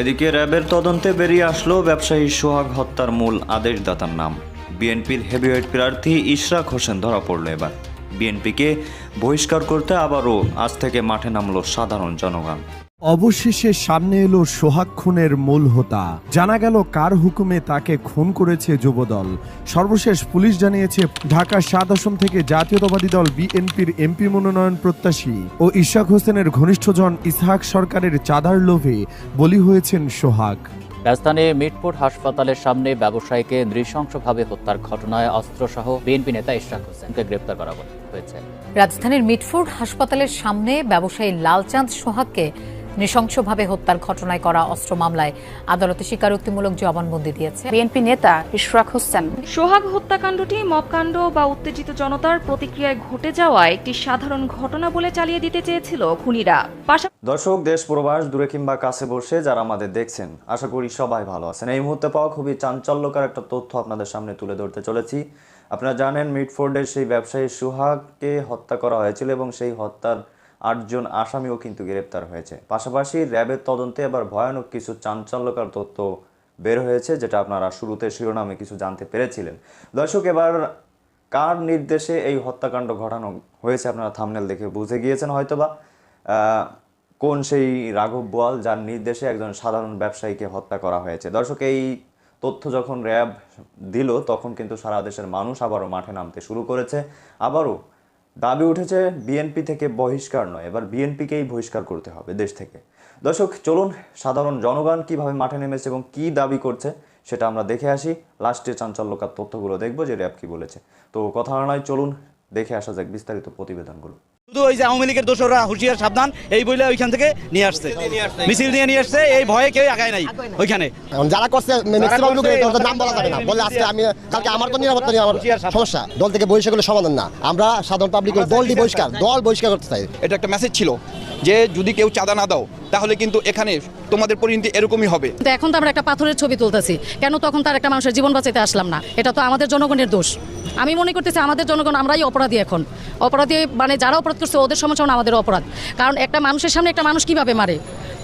এদিকে র্যাবের তদন্তে বেরিয়ে আসলো ব্যবসায়ী সোহাগ হত্যার মূল আদেশদাতার নাম। বিএনপির হেভিওয়েট প্রার্থী ইশরাক হোসেন ধরা পড়ল এবার। বিএনপিকে বহিষ্কার করতে আবারও আজ থেকে মাঠে নামলো সাধারণ জনগণ। অবশেষে সামনে এলো সোহাগ খুনের মূল হোতা। জানা গেল কার হুকুমে তাকে খুন করেছে যুবদল। সর্বশেষ পুলিশ জানিয়েছে ঢাকা সাত আসন থেকে জাতীয়তাবাদী দল বিএনপির এমপি মনোনয়ন প্রত্যাশী ও ইশাক হোসেনের ঘনিষ্ঠজন ইসহাক সরকারের চাঁদার লোভে বলি হয়েছেন সোহাগ। রাজধানীর মিটপুর হাসপাতালের সামনে ব্যবসায়ীকে নৃশংসভাবে হত্যার ঘটনায় অস্ত্রসহ বিএনপি নেতা ইশরাক হোসেনকে গ্রেপ্তার করা হয়েছে। রাজধানীর মিটফোর্ড হাসপাতালের সামনে ব্যবসায়ী লালচাঁদ সোহাগকে নৃশংসভাবে হত্যার ঘটনায় করা অস্ত্র মামলায় আদালতে স্বীকারোক্তিমূলক জবানবন্দি দিয়েছে। বিএনপি নেতা ইশরাক হোসেন। সোহাগ হত্যাকাণ্ডটি মবকাণ্ড বা উত্তেজিত জনতার প্রতিক্রিয়ায় ঘটে যাওয়া একটি সাধারণ ঘটনা বলে চালিয়ে দিতে চেয়েছিল খুনিরা। দর্শক দেশ প্রবাস দূরে কিংবা কাছে বসে যারা আমাদের দেখছেন আশা করি সবাই ভালো আছেন। এই মুহূর্তে পাওয়া খুবই চাঞ্চল্যকর একটা তথ্য আপনাদের সামনে তুলে ধরতে চলেছি। আপনারা জানেন মিটফোর্ডের সেই ব্যবসায়ী সুহাগকে হত্যা করা হয়েছিল এবং সেই হত্যার আটজন আসামিও কিন্তু গ্রেপ্তার হয়েছে। পাশাপাশি র্যাবের তদন্তে এবার ভয়ানক কিছু চাঞ্চল্যকর তথ্য বের হয়েছে, যেটা আপনারা শুরুতে শিরোনামে কিছু জানতে পেরেছিলেন। দর্শক, এবার কার নির্দেশে এই হত্যাকাণ্ড ঘটানো হয়েছে আপনারা থামনেল দেখে বুঝে গিয়েছেন হয়তোবা। কোন সেই রাঘব বোয়াল যার নির্দেশে একজন সাধারণ ব্যবসায়ীকে হত্যা করা হয়েছে। দর্শক, এই তথ্য যখন র্যাব দিল, তখন কিন্তু সারা দেশের মানুষ আবারও মাঠে নামতে শুরু করেছে। আবারও দাবি উঠেছে বিএনপি থেকে বহিষ্কার নয়। এবার বিএনপিকেই বহিষ্কার করতে হবে দেশ থেকে। দর্শক, চলুন সাধারণ জনগণ কীভাবে মাঠে নেমেছে এবং কি দাবি করছে সেটা আমরা দেখে আসি। লাস্টে চাঞ্চল্যকার তথ্যগুলো দেখব যে র্যাব কি বলেছে। তো কথা নয়, চলুন দেখে আসা যাক বিস্তারিত প্রতিবেদনগুলো। শুধু ওই যে আওয়ামী লীগের দোষরা হুঁশিয়ার সাবধান এই বইলে ওইখান থেকে নিয়ে আসছে। মিছিল নিয়ে নিয়ে আসছে এই ভয়ে কেউ আগায় নাই ওইখানে। যারা করছে ম্যাক্সিমাম লোক নাম বলা যাবে না। বলে আজকে আমি কালকে আমার তো নিরাপত্তা নিয়ে আমার সমস্যা। দল থেকে বহিষ্কার করলে সমাধান না। আমরা সাধারণ পাবলিক দলটি বহিষ্কার দল বহিষ্কার করতে চাই। এটা একটা মেসেজ ছিল। যে যদি কেউ চাঁদা না দাও, তাহলে কিন্তু এখানে তোমাদের পরিণতি এরকমই হবে। তো এখন তো আমরা একটা পাথরের ছবি তুলতেছি। কেন তখন তার একটা মানুষের জীবন বাঁচাতে আসলাম না? এটা তো আমাদের জনগণের দোষ। আমি মনে করতেছি আমাদের জনগণ আমরাই অপরাধী এখন। অপরাধী মানে যারা অপরাধ করছে, ওদের সমস্যা আমাদের অপরাধ। কারণ একটা মানুষের সামনে একটা মানুষ কীভাবে মারে?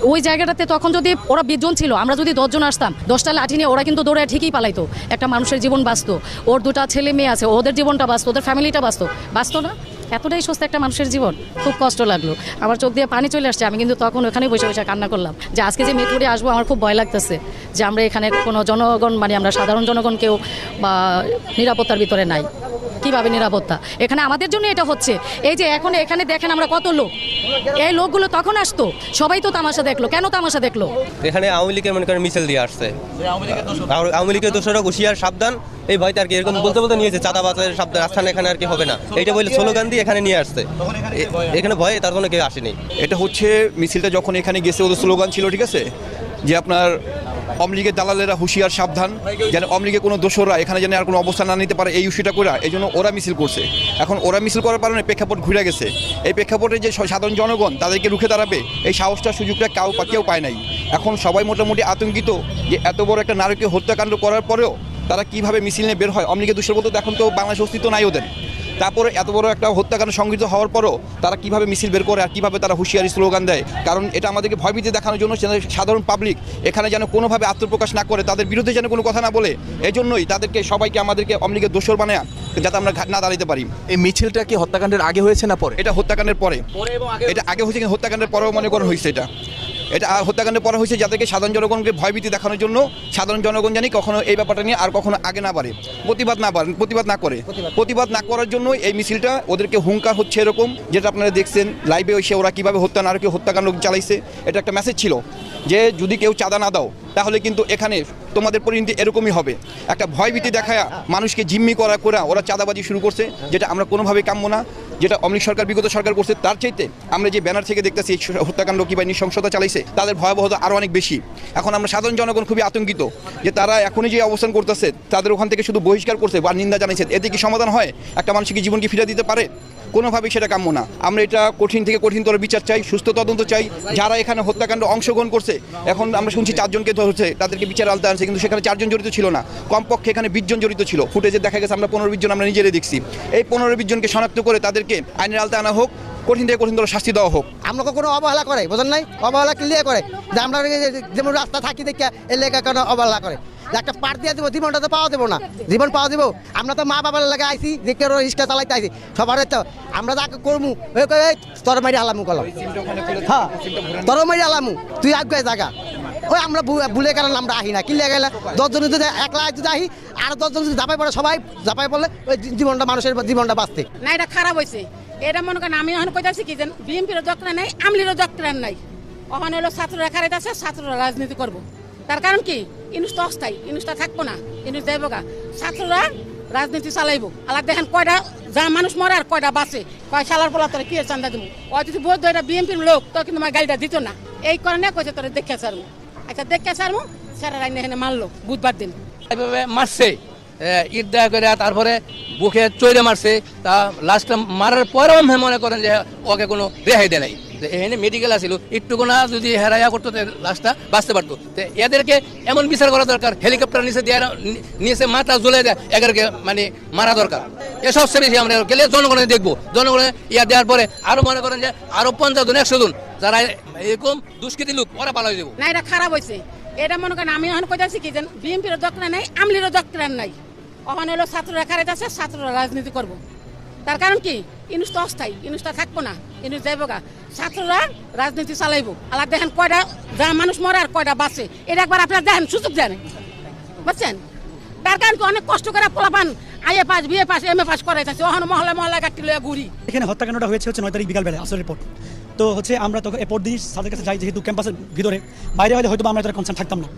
ওই জায়গাটাতে তখন যদি ওরা বিশজন ছিল, আমরা যদি দশজন আসতাম, দশটা লাঠি নিয়ে ওরা কিন্তু দৌড়ে ঠিকই পালাইতো। একটা মানুষের জীবন বাঁচত। ওর দুটা ছেলে মেয়ে আছে, ওদের জীবনটা বাঁচত, ওদের ফ্যামিলিটা বাঁচত। বাঁচত না? এতটাই সুস্থ একটা মানুষের জীবন, খুব কষ্ট লাগল। আমার চোখ দিয়ে পানি চলে আসছে, আমি কিন্তু তখন ওখানে বসে বসে কান্না করলাম। যে আজকে যে মেট্রোরে আসব, আমার খুব ভয় লাগতেছে যে আমরা এখানে কোনো জনগণ মানে আমরা সাধারণ জনগণ কেউ বা নিরাপত্তার ভিতরে নাই। কীভাবে নিরাপত্তা? এখানে আমাদের জন্য এটা হচ্ছে। এই যে এখন এখানে দেখেন আমরা কত লোক। এই লোকগুলো তখন আসতো। সবাই তো তামাশা দেখল। কেন তামাশা দেখল? এখানে আওয়ামী লীগের মনে করেন মিছিল দিয়ে আসছে। আওয়ামী লীগের দোষরা। হুশিয়ার সাবধান। এই ভয়তে আর কি এরকম বলতে বলতে নিয়েছে চাঁদা বাজারের সাবধান আস্থান এখানে আর কি হবে না। এইটা বলে স্লোগান দিয়ে এখানে নিয়ে আসছে। এখানে ভয়ে তার জন্য কেউ আসেনি। এটা হচ্ছে মিছিলটা যখন এখানে গেছে ওদের স্লোগান ছিল ঠিক আছে? যে আপনার আওয়ামী লীগের দালালেরা হুঁশিয়ার, সাবধান। যেন লীগের কোনো দোসররা এখানে যেন আর কোনো অবস্থান না নিতে পারে, এই ইস্যুটা করে এই জন্য ওরা মিছিল করছে। এখন ওরা মিছিল করার কারণে প্রেক্ষাপট ঘুরে গেছে। এই প্রেক্ষাপটে যে সাধারণ জনগণ তাদেরকে রুখে দাঁড়াবে, এই সাহসটা সুযোগটা কেউ কেউ পায় নাই। এখন সবাই মোটামুটি আতঙ্কিত যে এত বড় একটা নারকীয় হত্যাকাণ্ড করার পরেও তারা কীভাবে মিছিল নিয়ে বের হয়? আওয়ামী লীগের দুষ্প্রত এখন তো বাংলাদেশ অস্তিত্ব নাই ওদের। তারপরে এত বড় একটা হত্যাকাণ্ড সংঘটিত হওয়ার পরও তারা কীভাবে মিছিল বের করে আর কীভাবে তারা হুঁশিয়ারি স্লোগান দেয়? কারণ এটা আমাদেরকে ভয়ভীতি দেখানোর জন্য যেন সাধারণ পাবলিক এখানে যেন কোনোভাবে আত্মপ্রকাশ না করে তাদের বিরুদ্ধে যেন কোনো কথা না বলে এই জন্যই তাদেরকে সবাইকে আমাদেরকে আওয়ামী লীগের দোষর বানায় যাতে আমরা ঘাট না দাঁড়াতে পারি। এই মিছিলটা কি হত্যাকাণ্ডের আগে হয়েছে না পরে? এটা হত্যাকাণ্ডের পরে। এটা আগে হয়েছে কিন্তু হত্যাকাণ্ডের পরেও মনে করা হয়েছে এটা। এটা হত্যাকাণ্ডের পরে হয়েছে যাদেরকে সাধারণ জনগণকে ভয়ভীতি দেখানোর জন্য। সাধারণ জনগণ জানি কখনো এই ব্যাপারটা নিয়ে আর কখনো আগে না বাড়ে। প্রতিবাদ না পারে প্রতিবাদ না করে। প্রতিবাদ। না করার জন্য এই মিছিলটা ওদেরকে হুঙ্কার হচ্ছে এরকম যেটা আপনারা দেখছেন লাইভে এসে ওরা কীভাবে হত্যা নারকে হত্যাকাণ্ড চালাইছে। এটা একটা মেসেজ ছিল যে যদি কেউ চাঁদা না দাও তাহলে কিন্তু এখানে তোমাদের পরিণতি এরকমই হবে। একটা ভয়ভীতি দেখায় মানুষকে জিম্মি করা করে ওরা চাঁদাবাজি শুরু করছে যেটা আমরা কোনোভাবে কাম্য না। যেটা অমৃত সরকার, বিগত সরকার করছে, তার চাইতে আমরা যে ব্যানার থেকে দেখতেছি, এই হত্যাকাণ্ড কিংবা নৃশংসতা চালাইছে, তাদের ভয়াবহতা আরও অনেক বেশি। এখন আমরা সাধারণ জনগণ খুবই আতঙ্কিত যে তারা এখনই যে অবস্থান করতেছে, তাদের ওখান থেকে শুধু বহিষ্কার করছে বা নিন্দা জানাইছে, এতে কি সমাধান হয়? একটা মানুষকে জীবনকে ফিরে দিতে পারে? কোনোভাবেই সেটা কাম্য না। আমরা এটা কঠিন থেকে কঠিনতর বিচার চাই, সুস্থ তদন্ত চাই। যারা এখানে হত্যাকাণ্ড অংশগ্রহণ করছে, এখন আমরা শুনছি চারজনকে ধরছে তাদেরকে বিচার আলতে আনছে, কিন্তু সেখানে চারজন জড়িত ছিল না। কমপক্ষে এখানে বিশ জন জড়িত ছিল। ফুটেজে দেখা গেছে আমরা পনেরো বিশ জন আমরা নিজেরাই দেখছি। এই পনেরো বিশ জনকে শনাক্ত করে তাদেরকে আইনের আলতে আনা হোক, কঠিন থেকে কঠিনতর শাস্তি দেওয়া হোক। আমরা কোনো অবহেলা করে বোঝেন নাই? অবহেলা ক্লিয়ার করে যে আমরা যেমন রাস্তা থাকি দেখে এই লেখা কোনো অবহেলা করে? একটা পার দিয়ে দেবো জীবনটা তো পাওয়া দেবো না। জীবন পাওয়া দেবো। আমরা তো মা বাবার লাগে আইসি যে কেউ রিক্সা চালাইতে আইসি সবার তো আমরা যাকে কই, তোর মারি আলামু কলম। হ্যাঁ তোর মারি আলামু তুই আগে জায়গা ওই আমরা ভুলে গেলাম আমরা আহি না কি লেগে গেলে দশজন যদি একলা যদি আহি আর দশজন যদি জাপাই পড়ে সবাই জাপাই পড়লে ওই জীবনটা মানুষের জীবনটা বাঁচতে। না এটা খারাপ হয়েছে এটা মনে করেন আমি এখন কইতাছি কি যেন বিএনপির দক্তরা নাই আমলিরও দক্তরা নাই। ওখানে হলো ছাত্ররা খারাইতেছে ছাত্ররা রাজনীতি করব। তার কারণ কি? ইনুস তো অস্থায়ী ইনুসটা থাকব না ইনুস যাইব গা। ছাত্ররা রাজনীতি চালাইব। আলাদা দেখেন কয়টা, যা মানুষ মরে আর কয়টা বাঁচে, কয় সালার পোলা তোরা কি চান্দা দিব ও যদি বোধ এটা বিএনপির লোক, তো কিন্তু আমার গাড়িটা দিত না। এই কারণে কইছে তোরা দেখে সারমু আচ্ছা দেখে সারমু স্যার রাইনে এখানে মারলো বুধবার দিন। এভাবে মারছে। ঈদ দেয়া করে তারপরে বুকে চৈরে মারছে। তা লাস্টে মারার পরেও মনে করেন যে ওকে কোনো রেহাই দেয় নাই। এখানে মেডিকেল আসিল একটুকু যদি হেরাইয়া করতো লাস্টটা বাঁচতে পারতো। তো এদেরকে এমন বিচার করা দরকার হেলিকপ্টার নিচে দেওয়ার নিচে মাথা জ্বলে দেয়, এদেরকে মানে মারা দরকার। এসব সে বেশি আমরা গেলে জনগণে দেখব। জনগণে ইয়া দেওয়ার পরে আরও মনে করেন যে আরও পঞ্চাশ জন, একশো জন, যারা এরকম দুষ্কৃতি লোক, ওরা পালাই দেবো না, এটা খারাপ হয়েছে এটা মনে করেন আমি এখন কইতাছি কি যেন বিএনপির দক্তরা নাই, আমলিরও দক্তরা নাই। ওখানে হলো ছাত্ররা খারাইতেছে ছাত্ররা রাজনীতি করব। তার কারণ কি? ইনুস তো অস্থায়ী ইনুসটা থাকব না, ইনুস যাইব গা। ছাত্ররা রাজনীতি চালাইব। আলাদা দেখেন কয়টা, যা মানুষ মরে আর কয়টা বাঁচে, এটা একবার আপনারা দেখেন, সুযোগ দেন। বুঝছেন? তার কারণ কি? অনেক কষ্ট করে পোলাপান IA pass, BA pass M A pass করাইতেছে। ওখানে মহল্লা মহল্লা গাড়ি লয়ে ঘুরি। এখানে হত্যাকাণ্ডটা হয়েছে হচ্ছে নয় তারিখ বিকালবেলা, আসরের পর তো হচ্ছে আমরা তখন এরপর দিন স্যারের কাছে যাই, যেহেতু ক্যাম্পাসের ভিতরে, বাইরে হয়তো আমরা তারা কনসার্ন থাকতাম না।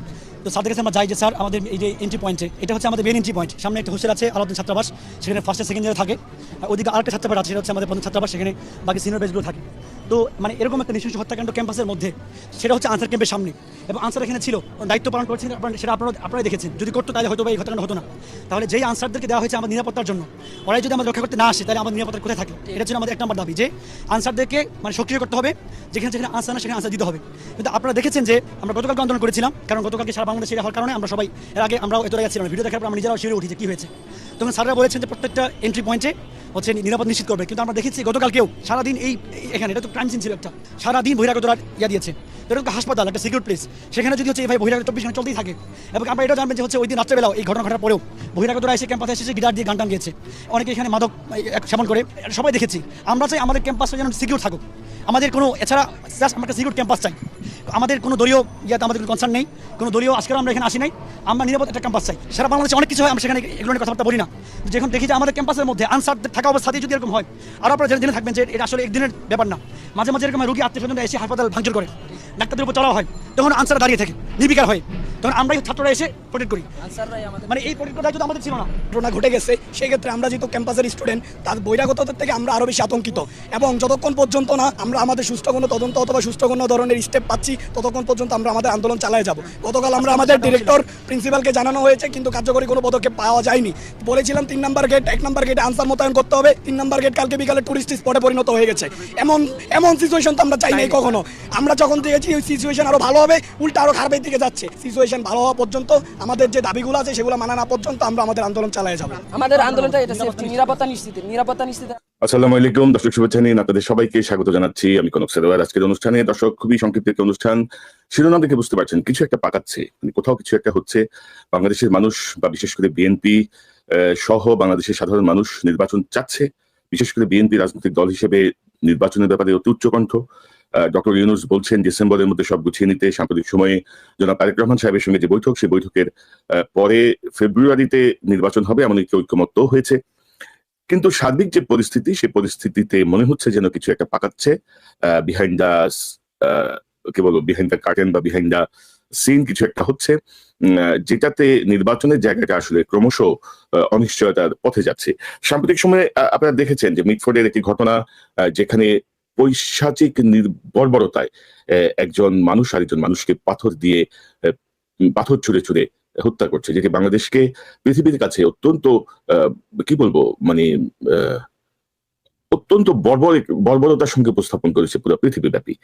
তো সাদের কাছে আমরা যাই যে স্যার আমাদের এই যে এন্ট্রি পয়েন্টে এটা হচ্ছে আমাদের মেন এন্ট্রি পয়েন্ট সামনে একটা হোস্টেল আছে আলাদা ছাত্রাবাস, সেখানে ফার্স্ট সেকেন্ড ইয়ারে থাকে। ওদিকে আরেকটা ছাত্রাবাস আছে, সেটা হচ্ছে আমাদের প্রথম ছাত্রাবাস, সেখানে বাকি সিনিয়র বেসগুলো থাকে। তো মানে এরকম একটা নিঃশ্বাস হত্যাকাণ্ড ক্যাম্পাসের মধ্যে, সেটা হচ্ছে আনসার ক্যাম্পের সামনে। এবং আনসার এখানে ছিল দায়িত্ব পালন করছেন সেটা আপনারা, আপনারাই দেখেছেন। যদি করতো তাহলে হয়তো এই হত্যাকাণ্ড হতো না। তাহলে যেই আনসারদেরকে দেওয়া হয়েছে আমাদের নিরাপত্তার জন্য, ওরাই যদি আমাদের রক্ষা করতে না আসে, তাহলে আমাদের নিরাপত্তা কোথায় থাকে? এটা ছিল আমাদের এক নম্বর দাবি, যে আনসারদেরকে মানে সক্রিয় করতে হবে, যেখানে যেখানে আনসার না, সেখানে আনসার দিতে হবে। কিন্তু আপনারা দেখেছেন যে আমরা গতকালকে আন্দোলন করেছিলাম, কারণ গতকালকে সারা বাংলাদেশে হওয়ার কারণে আমরা সবাই, এর আগে আমরাও এত ছিলাম ভিডিও দেখার পর আমরা নিজেরাও শিরে উঠেছি, কি হয়েছে? তখন স্যাররা বলেছেন যে প্রত্যেকটা এন্ট্রি পয়েন্টে হচ্ছে নিরাপদ নিশ্চিত করবে। কিন্তু আমরা দেখেছি গতকালকেও সারাদিন এই এখানে, এটা তো ক্রাইম সিন ছিল একটা। সারাদিন বহিরাগতরা ইয়া দিয়েছে। এটা হাসপাতাল, একটা সিকিউর প্লেস সেখানে যদি হচ্ছে এই ভাই বহিরাগত চব্বিশ ঘণ্টা চলতেই থাকে। এবং আমরা এটা জানবেন যে হচ্ছে ওই দিন রাত্রেবেলাও এই ঘটনা ঘটার পরেও বহিরাগতরা এসে ক্যাম্পাসে এসেছে গিটার দিয়ে গান গিয়েছে। অনেকে এখানে মাদক সেবন করে, সবাই দেখেছি। আমরা চাই আমাদের ক্যাম্পাসটা যেন সিকিউর থাকুক। আমাদের কোনো, এছাড়া জাস্ট আমরা সিকিউর ক্যাম্পাস চাই। আমাদের কোনো দলীয় ইয়াতে আমাদের কোনো কনসার্ন নেই। কোনো দলীয় আজকের আমরা এখানে আসি নাই। আমরা নিরাপদ একটা ক্যাম্পাস চাই। সারা বাংলাদেশে অনেক কিছু হয়, আমরা সেখানে এগুলো কথাবার্তা বলি না। যখন দেখি যে আমাদের ক্যাম্পাসের মধ্যে আনসার থাকা অবস্থাতেই যদি এরকম হয়, আর আপনারা জেনে থাকবেন যে এটা আসলে একদিনের ব্যাপার না। মাঝে মাঝে এরকম রুগী আত্মীয় এসে হাসপাতাল ভাঙচুর করে। ডাক্তারদের উপর চড়াও হয়। তখন আনসার দাঁড়িয়ে থাকে। নির্বিকার হয়। তখন আমরাই ছাত্ররা এসে প্রোটেক্ট করি। মানে এই প্রোটেক্ট করার দায়িত্ব আমাদের ছিল না। ঘটনা ঘটে গেছে সেক্ষেত্রে আমরা যেহেতু ক্যাম্পাসের স্টুডেন্ট তার বহিরাগতদের থেকে আমরা আরও বেশি আতঙ্কিত। এবং যতক্ষণ পর্যন্ত না আমরা আমাদের সুস্থ কোনো তদন্ত অথবা সুস্থ কোনো ধরনের স্টেপ পাচ্ছি ততক্ষণ পর্যন্ত আমরা আমাদের আন্দোলন চালিয়ে যাব। গতকাল আমরা আমাদের ডিরেক্টর প্রিন্সিপালকে জানানো হয়েছে কিন্তু কার্যকরী কোনো পদক্ষেপ পাওয়া যায়নি। বলেছিলাম তিন নম্বর গেট এক নম্বর গেটে আনসার মোতায়েন করতে হবে। তিন নম্বর গেট কালকে বিকালে টুরিস্ট স্পটে পরিণত হয়ে গেছে। এমন এমন সিচুয়েশন তো আমরা চাই নাই কখনো। আমরা যখন দেখেছি ওই সিচুয়েশন আরও ভালো হবে উল্টা আরও খারাপের দিকে যাচ্ছে। সিচুয়েশন ভালো হওয়া পর্যন্ত আমাদের যে দাবিগুলো আছে সেগুলো মানা না পর্যন্ত আমরা আমাদের আন্দোলন চালিয়ে যাব। আমাদের আন্দোলনটা এটা সেফটি নিরাপত্তা নিশ্চিত নিরাপত্তা নিশ্চিত। আসসালামু আলাইকুম দর্শক শুভেচ্ছা নিন আপনাদের সবাইকে স্বাগত জানাচ্ছি। আমি কনক সেরোয়ার আজকের অনুষ্ঠানে দর্শক খুবই সংক্ষিপ্ত একটি অনুষ্ঠান। শিরোনাম দেখে বুঝতে পারছেন কিছু একটা পাকাচ্ছে মানে কোথাও কিছু একটা হচ্ছে। বাংলাদেশের মানুষ বা বিশেষ করে বিএনপি সহ বাংলাদেশের সাধারণ মানুষ নির্বাচন চাচ্ছে। বিশেষ করে বিএনপি রাজনৈতিক দল হিসেবে নির্বাচনের ব্যাপারে অতি উচ্চকণ্ঠ ডক্টর ইউনুস বলছেন ডিসেম্বরের মধ্যে সব গুছিয়ে নিতে সাম্প্রতিক সময়ে জনাব তারেক রহমান সাহেবের সঙ্গে যে বৈঠক, সেই বৈঠকের পরে ফেব্রুয়ারিতে নির্বাচন হবে এমন একটি ঐক্যমত্য হয়েছে। কিন্তু সার্বিক যে পরিস্থিতি, সেই পরিস্থিতিতে মনে হচ্ছে যেন কিছু একটা পাকাচ্ছে। বিহাইন্ড দ্য কি বলব বিহাইন্ড দ্য কার্টেন বা বিহাইন্ড দ্য সিন কিছু একটা হচ্ছে। যেটাতে নির্বাচনের জায়গাটা আসলে ক্রমশ অনিশ্চয়তার পথে যাচ্ছে। সাম্প্রতিক সময়ে আপনারা দেখেছেন যে মিটফোর্ডের একটি ঘটনা যেখানে পৈশাচিক বর্বরতায় একজন মানুষ আরেকজন মানুষকে পাথর দিয়ে পাথর ছুঁড়ে ছুঁড়ে হত্যা করছে, যেটি বাংলাদেশকে পৃথিবীর কাছে অত্যন্ত কি বলব মানে অত্যন্ত বর্বর বর্বরতার সঙ্গে উপস্থাপন করেছে পুরো পৃথিবীব্যাপী।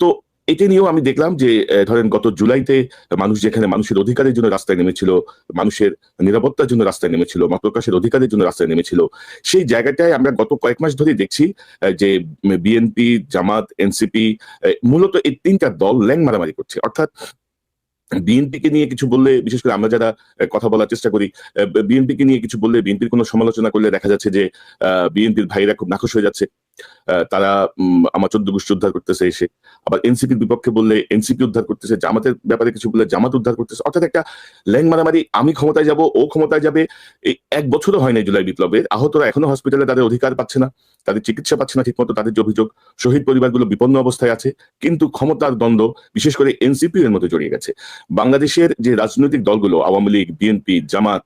তো এটা নিয়েও আমি দেখলাম যে ধরেন গত জুলাইতে মানুষ যেখানে মানুষের অধিকারের জন্য রাস্তায় নেমেছিল, মানুষের নিরাপত্তার জন্য রাস্তায় নেমেছিল প্রকাশের অধিকারের জন্য রাস্তায় নেমেছিল, সেই জায়গাটায় আমরা গত কয়েক মাস ধরে দেখছি যে বিএনপি, জামাত, এনসিপি মূলত এই তিনটা দল ল্যাং মারামারি করছে। অর্থাৎ বিএনপিকে নিয়ে কিছু বললে, বিশেষ করে আমরা যারা কথা বলার চেষ্টা করি বিএনপিকে নিয়ে কিছু বললে, বিএনপির কোনো সমালোচনা করলে দেখা যাচ্ছে যে বিএনপির ভাইরা খুব নাখোশ হয়ে যাচ্ছে। তারা আমার চোদ্দ গোষ্ঠী উদ্ধার করতেছে এসে। আবার এনসিপির বিপক্ষে বললে এনসিপি উদ্ধার করতেছে, জামাতের ব্যাপারে কিছু বললে জামাত উদ্ধার করতেছে। অর্থাৎ একটা ল্যাং মারামারি, আমি ক্ষমতায় যাব, ও ক্ষমতায় যাবে এই এক বছরও হয় না জুলাই বিপ্লবের। আহতরা এখনও হসপিটালে তাদের অধিকার পাচ্ছে না, তাদের চিকিৎসা পাচ্ছে না ঠিকমতো, তাদের যে অভিযোগ, শহীদ পরিবারগুলো বিপন্ন অবস্থায় আছে, কিন্তু ক্ষমতার দ্বন্দ্ব, বিশেষ করে এনসিপি এর মধ্যে জড়িয়ে গেছে। বাংলাদেশের যে রাজনৈতিক দলগুলো, আওয়ামী লীগ বিএনপি জামাত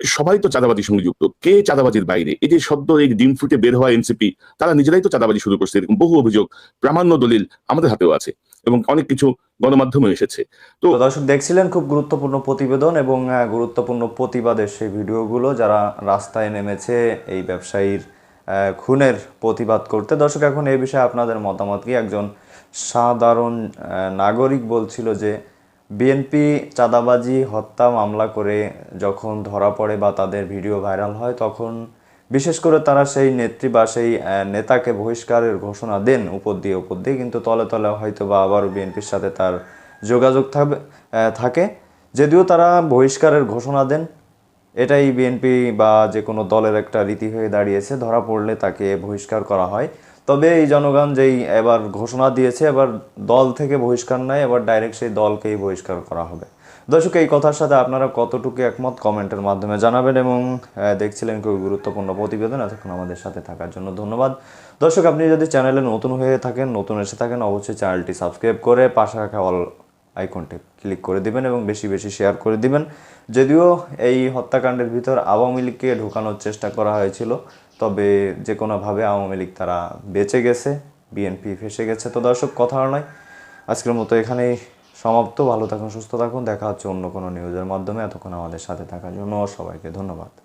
সবাই তো চাঁদাবাজির সঙ্গে যুক্ত। কে চাঁদাবাজির বাইরে? এই যে সদ্য এই ডিম ফুটে বের হওয়া এনসিপি তারা নিজেরাই তো চাঁদাবাজি শুরু করছে। এরকম বহু অভিযোগ, প্রামাণ্য দলিল আমাদের হাতেও আছে এবং অনেক কিছু গণমাধ্যমে এসেছে। তো দর্শক, দেখছিলেন খুব গুরুত্বপূর্ণ প্রতিবেদন এবং গুরুত্বপূর্ণ প্রতিবাদের সেই ভিডিওগুলো যারা রাস্তায় নেমেছে এই ব্যবসায়ীর খুনের প্রতিবাদ করতে। দর্শক, এখন এই বিষয়ে আপনাদের মতামত কি? একজন সাধারণ নাগরিক বলছিল যে বিএনপি চাঁদাবাজি, হত্যা, মামলা করে যখন ধরা পড়ে বা তাদের ভিডিও ভাইরাল হয়, তখন বিশেষ করে তারা সেই নেত্রী বা সেই নেতাকে বহিষ্কারের ঘোষণা দেন উপর দিয়ে উপর দিয়ে, কিন্তু তলে তলে হয়তো বা আবারও বিএনপির সাথে তার যোগাযোগ থাকবে থাকে। যদিও তারা বহিষ্কারের ঘোষণা দেন, এটাই বিএনপি বা যে কোনো দলের একটা রীতি হয়ে দাঁড়িয়েছে, ধরা পড়লে তাকে বহিষ্কার করা হয়। তবে এই জনগণ যেই এবার ঘোষণা দিয়েছে, এবার দল থেকে বহিষ্কার নয় এবার ডাইরেক্ট সেই দলকেই বহিষ্কার করা হবে। দর্শক, এই কথার সাথে আপনারা কতটুকু একমত কমেন্টের মাধ্যমে জানাবেন এবং দেখছিলেন খুবই গুরুত্বপূর্ণ প্রতিবেদন। এতক্ষণ আমাদের সাথে থাকার জন্য ধন্যবাদ। দর্শক, আপনি যদি চ্যানেলে নতুন হয়ে থাকেন, নতুন এসে থাকেন, অবশ্যই চ্যানেলটি সাবস্ক্রাইব করে পাশে রাখা অল আইকনটি ক্লিক করে দিবেন এবং বেশি বেশি শেয়ার করে দিবেন। যদিও এই হত্যাকাণ্ডের ভিতর আওয়ামী লীগকে ঢোকানোর চেষ্টা করা হয়েছিল তবে যে কোনোভাবে আওয়ামী লীগ তারা বেঁচে গেছে, বিএনপি ফেসে গেছে। তো দর্শক, কথা নয়। আজকের মতো এখানেই সমাপ্ত। ভালো থাকুন, সুস্থ থাকুন। দেখা হচ্ছে অন্য কোনো নিউজের মাধ্যমে। এতক্ষণ আমাদের সাথে থাকার জন্য সবাইকে ধন্যবাদ।